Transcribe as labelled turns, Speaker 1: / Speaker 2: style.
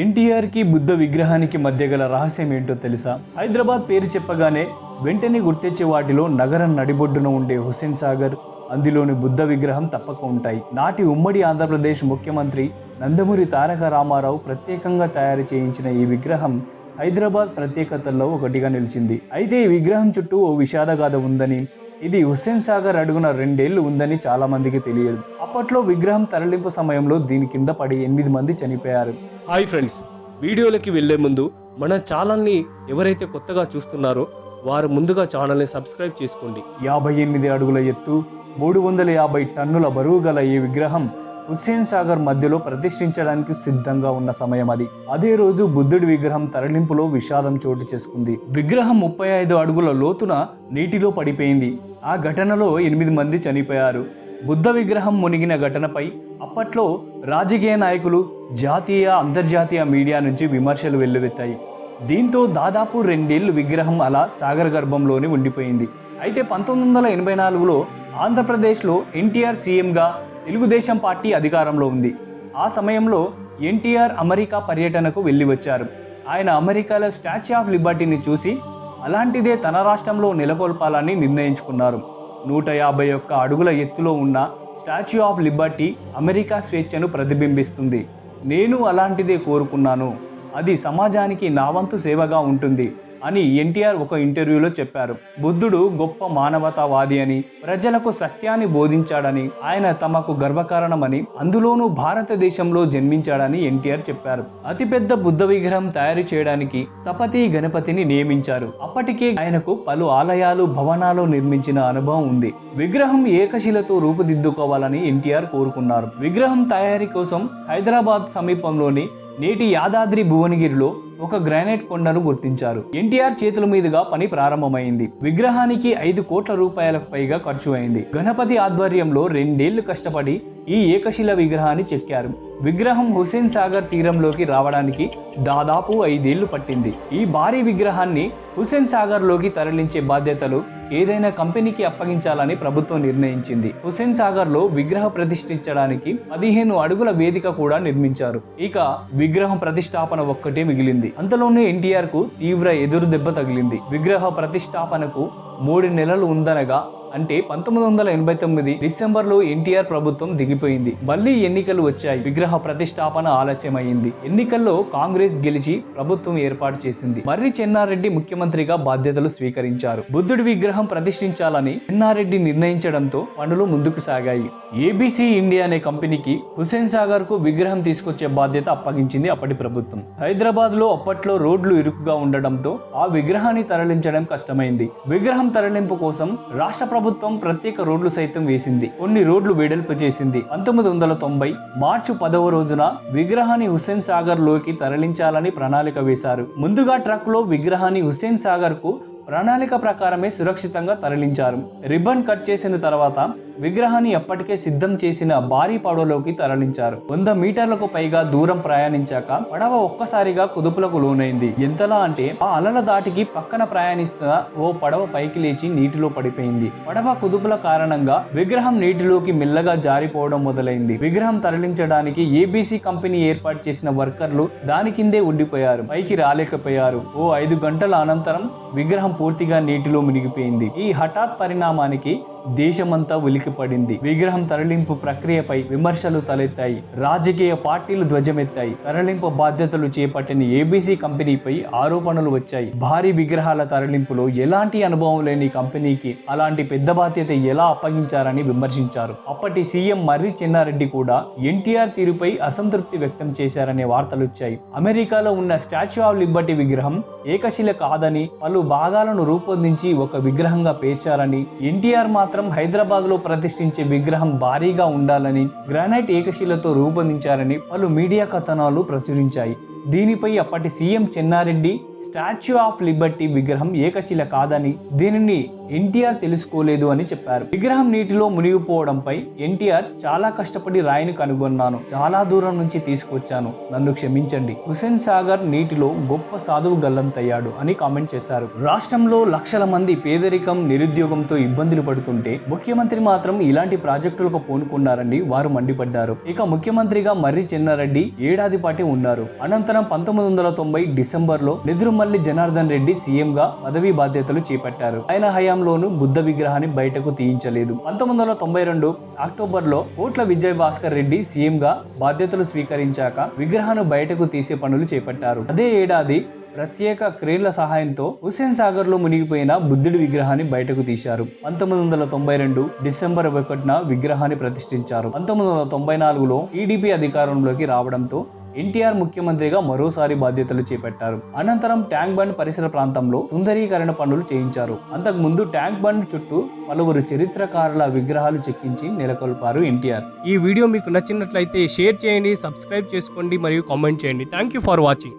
Speaker 1: ఎన్టీఆర్కి బుద్ధ విగ్రహానికి మధ్య గల రహస్యం ఏంటో తెలుసా? హైదరాబాద్ పేరు చెప్పగానే వెంటనే గుర్తొచ్చే వాటిలో నగరం నడిబొడ్డున ఉండే హుస్సేన్ సాగర్ అందులోని బుద్ధ విగ్రహం తప్పక ఉంటాయి. నాటి ఉమ్మడి ఆంధ్రప్రదేశ్ ముఖ్యమంత్రి నందమూరి తారక రామారావు ప్రత్యేకంగా తయారు చేయించిన ఈ విగ్రహం హైదరాబాద్ ప్రత్యేకతల్లో ఒకటిగా నిలిచింది. అయితే ఈ విగ్రహం చుట్టూ ఓ విషాదగాథ ఉందని ఇది హుస్సేన్ సాగర్ అడుగున రెండేళ్ళు ఉందని చాలా మందికి తెలియదు. అప్పట్లో విగ్రహం తరలింపు సమయంలో దీని కింద పడి ఎనిమిది మంది చనిపోయారు.
Speaker 2: హాయ్ ఫ్రెండ్స్ వీడియోలకి వెళ్ళే ముందు మన ఛానల్ని ఎవరైతే కొత్తగా చూస్తున్నారో వారు ముందుగా ఛానల్ని సబ్స్క్రైబ్ చేసుకోండి.
Speaker 1: యాభై ఎనిమిది అడుగుల ఎత్తు మూడు వందల యాభై టన్నుల బరువు గల ఈ విగ్రహం హుస్సేన్ సాగర్ మధ్యలో ప్రతిష్ఠించడానికి సిద్ధంగా ఉన్న సమయం అది. అదే రోజు బుద్ధుడి విగ్రహం తరలింపులో విషాదం చోటు చేసుకుంది. విగ్రహం ముప్పై ఐదు అడుగుల లోతున నీటిలో పడిపోయింది. ఆ ఘటనలో ఎనిమిది మంది చనిపోయారు. బుద్ధ విగ్రహం మునిగిన ఘటనపై అప్పట్లో రాజకీయ నాయకులు జాతీయ అంతర్జాతీయ మీడియా నుంచి విమర్శలు వెల్లువెత్తాయి. దీంతో దాదాపు రెండేళ్ళు విగ్రహం అలా సాగర్ గర్భంలోనే ఉండిపోయింది. అయితే పంతొమ్మిది వందల ఎనభై నాలుగులో ఆంధ్రప్రదేశ్లో ఎన్టీఆర్ సీఎంగా తెలుగుదేశం పార్టీ అధికారంలో ఉంది. ఆ సమయంలో ఎన్టీఆర్ అమెరికా పర్యటనకు వెళ్ళి వచ్చారు ఆయన అమెరికాలో స్టాచ్యూ ఆఫ్ లిబర్టీని చూసి అలాంటిదే తన రాష్ట్రంలో నెలకొల్పాలని నిర్ణయించుకున్నారు. నూట యాభై ఒక్క అడుగుల ఎత్తులో ఉన్న స్టాచ్యూ ఆఫ్ లిబర్టీ అమెరికా స్వేచ్ఛను ప్రతిబింబిస్తుంది. నేను అలాంటిదే కోరుకున్నాను. అది సమాజానికి నా వంతు సేవగా ఉంటుంది. అని ఎన్టీఆర్ ఒక ఇంటర్వ్యూలో చెప్పారు. బుద్ధుడు గొప్ప మానవతావాది అని ప్రజలకు సత్యాన్ని బోధించాడని ఆయన తమకు గర్వకారణమని అందులోనూ భారతదేశంలో జన్మించాడని ఎన్టీఆర్ చెప్పారు. అతిపెద్ద బుద్ధ విగ్రహం తయారు చేయడానికి తపతి గణపతిని నియమించారు. అప్పటికే ఆయనకు పలు ఆలయాలు భవనాలు నిర్మించిన అనుభవం ఉంది. విగ్రహం ఏకశిలతో రూపుదిద్దుకోవాలని ఎన్టీఆర్ కోరుకున్నారు. విగ్రహం తయారీ కోసం హైదరాబాద్ సమీపంలోని నేటి యాదాద్రి భువనగిరిలో ఒక గ్రానైట్ కొండను గుర్తించారు. ఎన్టీఆర్ చేతుల మీదుగా పని ప్రారంభమైంది. విగ్రహానికి ఐదు కోట్ల రూపాయలకు పైగా ఖర్చు అయింది. గణపతి ఆధ్వర్యంలో రెండేళ్ళు కష్టపడి ఈ ఏకశిల విగ్రహాన్ని చెక్కారు. విగ్రహం హుస్సేన్ సాగర్ తీరంలోకి రావడానికి దాదాపు ఐదేళ్ళు పట్టింది. ఈ భారీ విగ్రహాన్ని హుస్సేన్ సాగర్లోకి తరలించే బాధ్యతలు ఏదైనా కంపెనీకి అప్పగించాలని ప్రభుత్వం నిర్ణయించింది. హుస్సేన్ సాగర్లో విగ్రహ ప్రతిష్ఠించడానికి పదిహేను అడుగుల వేదిక కూడా నిర్మించారు. ఇక విగ్రహం ప్రతిష్టాపన ఒక్కటే మిగిలింది. అంతలోనే ఎన్టీఆర్కు తీవ్ర ఎదురు దెబ్బ తగిలింది. విగ్రహ ప్రతిష్టాపనకు మూడు నెలలు ఉందనగా అంటే పంతొమ్మిది వందల ఎనభై తొమ్మిది డిసెంబర్లో ఎన్టీఆర్ ప్రభుత్వం దిగిపోయింది. మళ్ళీ ఎన్నికలు వచ్చాయి. విగ్రహ ప్రతిష్టాపన ఆలస్యమైంది. ఎన్నికల్లో కాంగ్రెస్ గెలిచి ప్రభుత్వం ఏర్పాటు చేసింది. మర్రి చెన్నారెడ్డి ముఖ్యమంత్రిగా బాధ్యతలు స్వీకరించారు. బుద్ధుడి విగ్రహం ప్రతిష్ఠించాలని చెన్నారెడ్డి నిర్ణయించడంతో పనులు ముందుకు సాగాయి. ఏబీసీ ఇండియా అనే కంపెనీకి హుస్సేన్ సాగర్కు విగ్రహం తీసుకొచ్చే బాధ్యత అప్పగించింది అప్పటి ప్రభుత్వం. హైదరాబాద్లో అప్పట్లో రోడ్లు ఇరుకుగా ఉండడంతో ఆ విగ్రహాన్ని తరలించడం కష్టమైంది. విగ్రహం తరలింపు కోసం రాష్ట్ర ప్రభుత్వం ప్రత్యేక రోడ్లు సైతం వేసింది. కొన్ని రోడ్లు వెడల్పు చేసింది. పంతొమ్మిది వందల తొంభై మార్చి పదవ రోజున విగ్రహాన్ని హుస్సేన్ సాగర్లోకి తరలించాలని ప్రణాళిక వేశారు. ముందుగా ట్రక్లో విగ్రహాన్ని హుస్సేన్ సాగర్కు ప్రణాళిక ప్రకారమే సురక్షితంగా తరలించారు. రిబ్బన్ కట్ చేసిన తర్వాత విగ్రహాన్ని ఎప్పటికే సిద్ధం చేసిన భారీ పడవలోకి తరలించారు. వంద మీటర్లకు పైగా దూరం ప్రయాణించాక పడవ ఒక్కసారిగా కుదుపులకు లోనైంది. ఎంతలా అంటే ఆ అలల దాటికి పక్కన ప్రయాణిస్తున్న ఓ పడవ పైకి లేచి నీటిలో పడిపోయింది. పడవ కుదుపుల కారణంగా విగ్రహం నీటిలోకి మెల్లగా జారిపోవడం మొదలైంది. విగ్రహం తరలించడానికి ఏబీసీ కంపెనీ ఏర్పాటు చేసిన వర్కర్లు దాని కిందే ఉండిపోయారు. పైకి రాలేకపోయారు. ఓ ఐదు గంటల అనంతరం విగ్రహం పూర్తిగా నీటిలో మునిగిపోయింది. ఈ హఠాత్ పరిణామానికి దేశమంతా ఉలికిపడింది. విగ్రహం తరలింపు ప్రక్రియపై విమర్శలు తలెత్తాయి. రాజకీయ పార్టీలు ధ్వజమెత్తాయి. తరలింపు బాధ్యతలు చేపట్టిన ఏబీసీ కంపెనీపై ఆరోపణలు వచ్చాయి. భారీ విగ్రహాల తరలింపులో ఎలాంటి అనుభవం లేని కంపెనీకి అలాంటి పెద్ద బాధ్యత ఎలా అప్పగించారని విమర్శించారు. అప్పటి సీఎం మర్రి చెన్నారెడ్డి కూడా ఎన్టీఆర్ తీరుపై అసంతృప్తి వ్యక్తం చేశారనే వార్తలు వచ్చాయి. అమెరికాలో ఉన్న స్టాచ్యూ ఆఫ్ లిబర్టీ విగ్రహం ఏకశిల కాదని పలు భాగాలను రూపొందించి ఒక విగ్రహంగా పేర్చారని ఎన్టీఆర్ మాత్రం మాత్రం హైదరాబాద్లో ప్రతిష్ఠించే విగ్రహం భారీగా ఉండాలని గ్రానైట్ ఏకశిలతో రూపొందించారని పలు మీడియా కథనాలు ప్రచురించాయి. దీనిపై అప్పటి CM Chennareddy Statue of Liberty విగ్రహం ఏకశిల కాదని దీనిని ఎన్టీఆర్ తెలుసుకోలేదు అని చెప్పారు. విగ్రహం నీటిలో మునిగిపోవడంపై ఎన్టీఆర్ చాలా కష్టపడి రాయిని కనుగొన్నాను. చాలా దూరం నుంచి తీసుకొచ్చాను. నన్ను క్షమించండి. హుసేన్ సాగర్ నీటిలో గొప్ప సాధువు గల్లంతయ్యాడు అని కామెంట్ చేశారు. రాష్ట్రంలో లక్షల మంది పేదరికం నిరుద్యోగంతో ఇబ్బందులు పడుతుంటే ముఖ్యమంత్రి మాత్రం ఇలాంటి ప్రాజెక్టులకు పూనుకున్నారని వారు మండిపడ్డారు. ఇక ముఖ్యమంత్రిగా మర్రి చెన్నారెడ్డి ఏడాది పాటే ఉన్నారు. అనంతరం అనంతరం పంతొమ్మిది వందల తొంభై డిసెంబర్లో నెదురుమల్లి జనార్దన్ రెడ్డి సీఎం గా పదవీ బాధ్యతలు చేపట్టారు. ఆయన హయాంలోనూ బుద్ధ విగ్రహాన్ని బయటకు తీయించలేదు. పంతొమ్మిది వందల తొంభై రెండు అక్టోబర్లో కోట్ల విజయ్ భాస్కర్ రెడ్డి సీఎం గా బాధ్యతలు స్వీకరించాక విగ్రహాన్ని బయటకు తీసే పనులు చేపట్టారు. అదే ఏడాది ప్రత్యేక క్రేన్ల సహాయంతో హుస్సేన్ సాగర్లో మునిగిపోయిన బుద్ధుడి విగ్రహాన్ని బయటకు తీశారు. పంతొమ్మిది వందల తొంభై రెండు డిసెంబర్ ఒకటిన విగ్రహాన్ని ప్రతిష్ఠించారు. పంతొమ్మిది వందల తొంభై నాలుగులో టీడీపీ అధికారంలోకి రావడంతో ఎన్టీఆర్ ముఖ్యమంత్రిగా మరోసారి బాధ్యతలు చేపట్టారు. అనంతరం ట్యాంక్ బండ్ పరిసర ప్రాంతంలో సుందరీకరణ పనులు చేయించారు. అంతకుముందు ట్యాంక్ బండ్ చుట్టూ పలువురు చరిత్రకారుల విగ్రహాలు చెక్కించి నెలకొల్పారు ఎన్టీఆర్.
Speaker 2: ఈ వీడియో మీకు నచ్చినట్లయితే షేర్ చేయండి సబ్స్క్రైబ్ చేసుకోండి మరియు కామెంట్ చేయండి. Thank you for watching